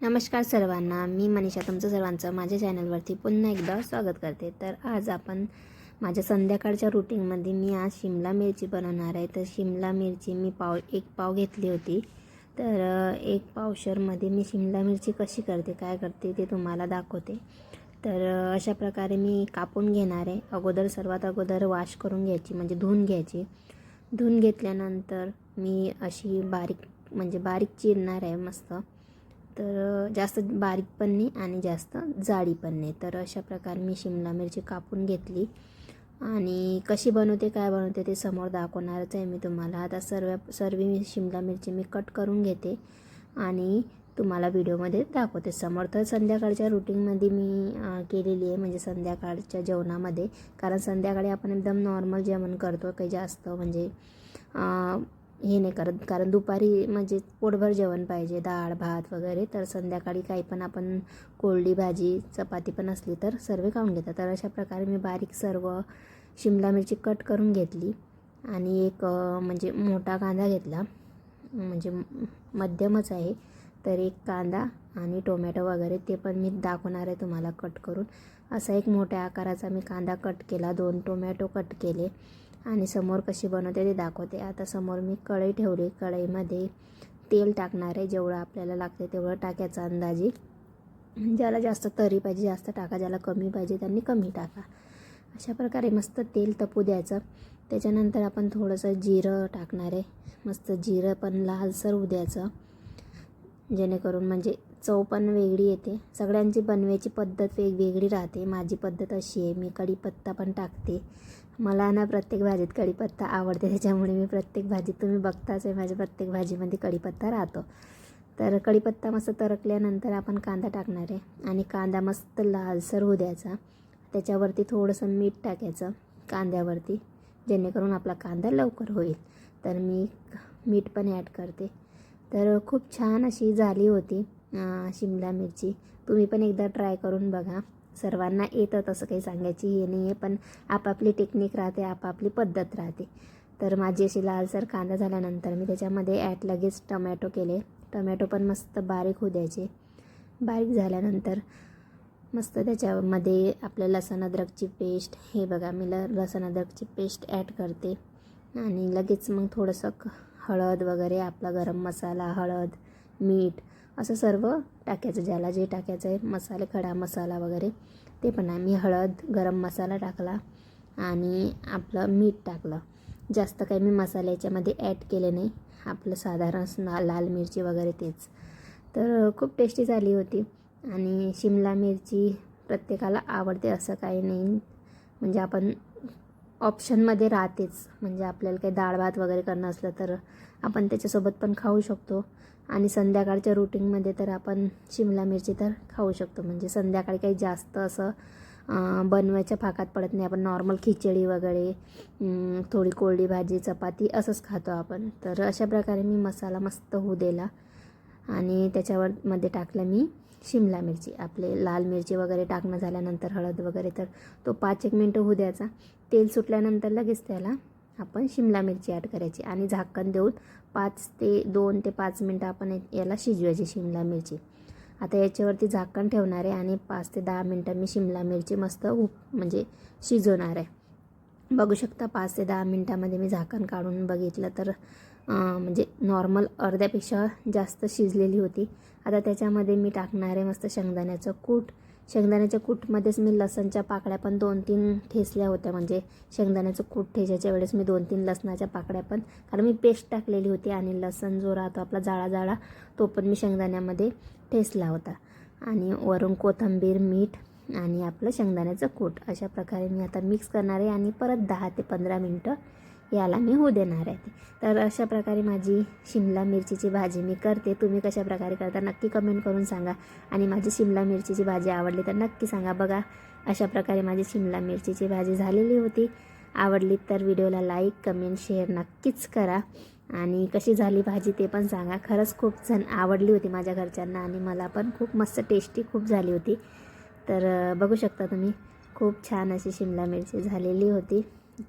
नमस्कार सर्वांना मी मनीषा तुमचं सर्वांचं माझ्या चॅनलवरती पुन्हा एकदा स्वागत करते. तर आज आपण माझ्या संध्याकाळच्या रुटीनमध्ये मी आज शिमला मिरची बनवणार आहे. तर शिमला मिरची मी पाव एक पाव घेतली होती. तर एक पावशरमध्ये मी शिमला मिरची कशी करते काय करते ते तुम्हाला दाखवते. तर अशा प्रकारे मी कापून घेणार आहे. अगोदर सर्वात अगोदर वॉश करून घ्यायची म्हणजे धुवून घ्यायची. धुवून घेतल्यानंतर मी अशी बारीक म्हणजे बारीक चिरणार आहे मस्त. तर जास्त बारीक पण नाही आणि जास्त जाडी पण नाही. तर अशा प्रकारे मी शिमला मिरची कापून घेतली. आणि कशी बनवते काय बनवते ते समोर दाखवणारच आहे मी तुम्हाला. आता सर्व सर्व मी शिमला मिरची मी कट करून घेते आणि तुम्हाला व्हिडिओमध्ये दाखवते. समोर तर संध्याकाळच्या रुटीनमध्ये मी केलेली आहे म्हणजे संध्याकाळच्या जेवणामध्ये. कारण संध्याकाळी आपण एकदम नॉर्मल जेवण करतो काही जास्त म्हणजे हे नाही करत. कारण दुपारी म्हणजे पोटभर जेवण पाहिजे डाळ भात वगैरे. तर संध्याकाळी काही पण आपण कोरडी भाजी चपाती पण असली तर सर्व खाऊन घेतात. तर अशा प्रकारे मी बारीक सर्व शिमला मिरची कट करून घेतली आणि एक म्हणजे मोठा कांदा घेतला. म्हणजे मध्यमच आहे. तर एक कांदा आणि टोमॅटो वगैरे ते पण मी दाखवणार आहे तुम्हाला कट करून. असा एक मोठ्या आकाराचा मी कांदा कट केला. दोन टोमॅटो कट केले. आणि समोर कशी बनवते ते दाखवते. आता समोर मी कढई ठेवली. कढईमध्ये तेल टाकणार आहे. जेवढं आपल्याला लागते तेवढं टाकायचं अंदाजे. ज्याला जास्त तरी पाहिजे जास्त टाका. ज्याला कमी पाहिजे त्यांनी कमी टाका. अशा प्रकारे मस्त तेल तपू द्यायचं. त्याच्यानंतर आपण थोडंसं जिरं टाकणार आहे. मस्त जिरं पण लालसर उद्याचं जेणेकरून म्हणजे चव पण वेगळी येते. सगळ्यांची बनवायची पद्धत वेगवेगळी राहते. माझी पद्धत अशी आहे. मी कढीपत्ता पण टाकते. मला ना प्रत्येक भाजीत कढीपत्ता आवडते त्याच्यामुळे मी प्रत्येक भाजीत तुम्ही बघताच आहे माझ्या प्रत्येक भाजीमध्ये कढीपत्ता राहतो. तर कढीपत्ता मस्त तरकल्यानंतर आपण कांदा टाकणार आहे आणि कांदा मस्त लालसर होऊ द्यायचा. त्याच्यावरती थोडंसं मीठ टाकायचं कांद्यावरती जेणेकरून आपला कांदा लवकर होईल. तर मी मीठ पण ॲड करते. तर खूप छान अशी झाली होती शिमला मिरची. तुम्ही पण एकदा ट्राय करून बघा. सर्वांना येतं तसं काही सांगायची हे नाही आहे पण आपापली टेक्निक राहते आपापली पद्धत राहते. तर माझी अशी लालसर कांदा झाल्यानंतर मी त्याच्यामध्ये ॲट लगेच टमॅटो केले. टमॅटो पण मस्त बारीक होऊ द्यायचे. बारीक झाल्यानंतर मस्त त्याच्यामध्ये आपलं लसण अद्रकची पेस्ट हे बघा मी ल लसण अद्रकची पेस्ट ॲड करते. आणि लगेच मग थोडंसं क- हळद वगैरे आपला गरम मसाला हळद मीठ असं सर्व टाकायचं. ज्याला जे टाकायचं आहे मसाले खडा मसाला वगैरे ते पण आहे. मी हळद गरम मसाला टाकला आणि आपलं मीठ टाकलं. जास्त काही मी मसाले याच्यामध्ये ॲड केले नाही. आपलं साधारण लाल मिरची वगैरे तेच. तर खूप टेस्टी झाली होती. आणि शिमला मिरची प्रत्येकाला आवडते असं काही नाही. म्हणजे आपण ऑप्शनमध्ये राहतेच. म्हणजे आपल्याला काही डाळ भात वगैरे करणं असलं तर आपण त्याच्यासोबत पण खाऊ शकतो. आणि संध्याकाळच्या रुटीनमध्ये तर आपण शिमला मिरची तर खाऊ शकतो. म्हणजे संध्याकाळी काही जास्त असं बनवायच्या फाकात पडत नाही. आपण नॉर्मल खिचडी वगैरे थोडी कोरडी भाजी चपाती असंच खातो आपण. तर अशा प्रकारे मी मसाला मस्त होऊ दिला. आणि त्याच्यावर मध्ये टाकलं मी शिमला मिरची. आपले लाल मिरची वगैरे टाकणं झाल्यानंतर हळद वगैरे तर तो पाच एक मिनटं होऊ द्यायचा. तेल सुटल्यानंतर लगेच त्याला आपण शिमला मिरची ॲड करायची आणि झाकण देऊन पाच ते दोन ते पाच मिनटं आपण याला शिजवायची शिमला मिरची. आता याच्यावरती झाकण ठेवणार आहे आणि पाच ते दहा मिनटं मी शिमला मिरची मस्त उप म्हणजे शिजवणार आहे. बघू शकता पाच ते दहा मिनटामध्ये मी झाकण काढून बघितलं तर म्हणजे नॉर्मल अर्ध्यापेक्षा जास्त शिजलेली होती. आता त्याच्यामध्ये मी टाकणार आहे मस्त शेंगदाण्याचं कूट. शेंगदाण्याच्या कूटमध्येच मी लसणच्या पाकळ्या पण दोन तीन ठेसल्या होत्या. म्हणजे शेंगदाण्याचं कूट ठेसायच्या वेळेस मी दोन तीन लसणाच्या पाकळ्या पण कारण मी पेस्ट टाकलेली होती आणि लसण जो राहतो आपला जाळा जाळा तो पण मी शेंगदाण्यामध्ये ठेसला होता. आणि वरून कोथिंबीर मीठ आणि आपलं शेंगदाण्याचं कूट अशा प्रकारे मी आता मिक्स करणार आहे आणि परत दहा ते पंधरा मिनटं याला मी होऊ देणार आहे तर अशा प्रकारे माझी शिमला मिरचीची भाजी मी करते. तुम्ही कशा प्रकारे करता नक्की कमेंट करून सांगा. आणि माझी शिमला मिरचीची भाजी आवडली तर नक्की सांगा. बघा अशा प्रकारे माझी शिमला मिरचीची भाजी झालेली होती. आवडली तर व्हिडिओला लाईक कमेंट शेअर नक्कीच करा. आणि कशी झाली भाजी ते पण सांगा. खरंच खूप जण आवडली होती माझ्या घरच्यांना आणि मला पण खूप मस्त टेस्टी खूप झाली होती. तर बघू शकता तुम्ही. खूप छान अशी शिमला मिरची झालेली होती.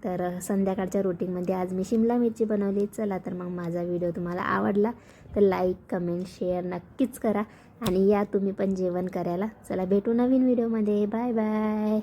तर संध्याकाळच्या रुटीनमध्ये आज मी शिमला मिरची बनवली. चला तर मग माझा व्हिडिओ तुम्हाला आवडला तर लाईक कमेंट शेअर नक्कीच करा. आणि या तुम्ही पण जेवण करायला. चला भेटू नवीन व्हिडिओमध्ये बाय बाय